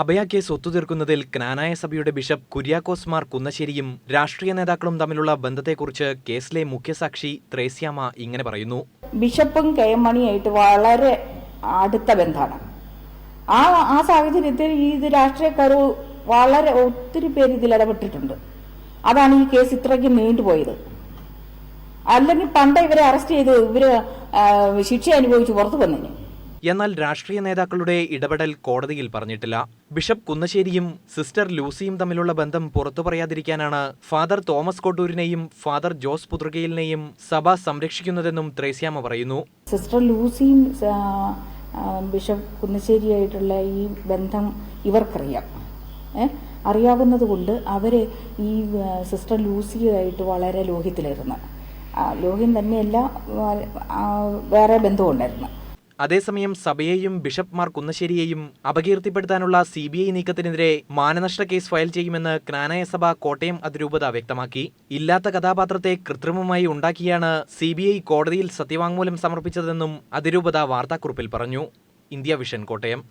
അഭയ case ഒത്തുതീർക്കുന്നതിൽ Knanaya സഭയുടെ bishop Kuriakose Mar കുന്നശ്ശേരിയും രാഷ്ട്രീയ നേതാക്കളും തമ്മിലുള്ള ബന്ധത്തെക്കുറിച്ച് കേസിലെ മുഖ്യസാക്ഷി ത്രേസ്യാമ ഇങ്ങനെ പറയുന്നു. ബിഷപ്പും കെ എം മണിയായിട്ട് വളരെ അടുത്ത ബന്ധമാണ്. ആ ആ സാഹചര്യത്തിൽ ഈ രാഷ്ട്രീയക്കാർ വളരെ ഒത്തിരി പേര് ഇതിൽ ഇടപെട്ടിട്ടുണ്ട്. അതാണ് ഈ കേസ് ഇത്രയ്ക്ക് നീണ്ടുപോയത് അല്ലെങ്കിൽ പണ്ട് ഇവരെ അറസ്റ്റ് ചെയ്ത് ഇവർ ശിക്ഷ അനുഭവിച്ച് പുറത്തു വന്നേനെ എന്നാൽ രാഷ്ട്രീയ നേതാക്കളുടെ ഇടപെടൽ കോടതിയിൽ പറഞ്ഞിട്ടില്ല. ബിഷപ്പ് കുന്നശ്ശേരിയും സിസ്റ്റർ ലൂസിയും തമ്മിലുള്ള ബന്ധം പുറത്തു പറയാതിരിക്കാനാണ് ഫാദർ തോമസ് കോട്ടൂരിനെയും ഫാദർ ജോസ് പുതൃകയിലിനെയും സഭ സംരക്ഷിക്കുന്നതെന്നും ത്രേസ്യാമ പറയുന്നു. സിസ്റ്റർ ലൂസിയും ബിഷപ്പ് കുന്നശ്ശേരിയായിട്ടുള്ള ഈ ബന്ധം ഇവർക്കറിയാം. അറിയാവുന്നത് കൊണ്ട് ഈ സിസ്റ്റർ ലൂസിയുമായിട്ട് വളരെ ലോഹ്യത്തിലായിരുന്നു. ലോഹ്യം തന്നെയല്ല വേറെ ബന്ധമുണ്ടായിരുന്നു അതേസമയം സഭയെയും ബിഷപ്പ്മാർ കുന്നശ്ശേരിയെയും അപകീർത്തിപ്പെടുത്താനുള്ള സി ബി ഐ നീക്കത്തിനെതിരെ മാനനഷ്ട കേസ് ഫയൽ ചെയ്യുമെന്ന് ക്നാനായ സഭ കോട്ടയം അതിരൂപത വ്യക്തമാക്കി. ഇല്ലാത്ത കഥാപാത്രത്തെ കൃത്രിമമായി ഉണ്ടാക്കിയാണ് സി ബി ഐ കോടതിയിൽ സത്യവാങ്മൂലം സമർപ്പിച്ചതെന്നും അതിരൂപത വാർത്താക്കുറിപ്പിൽ പറഞ്ഞു. India vision Kottayam.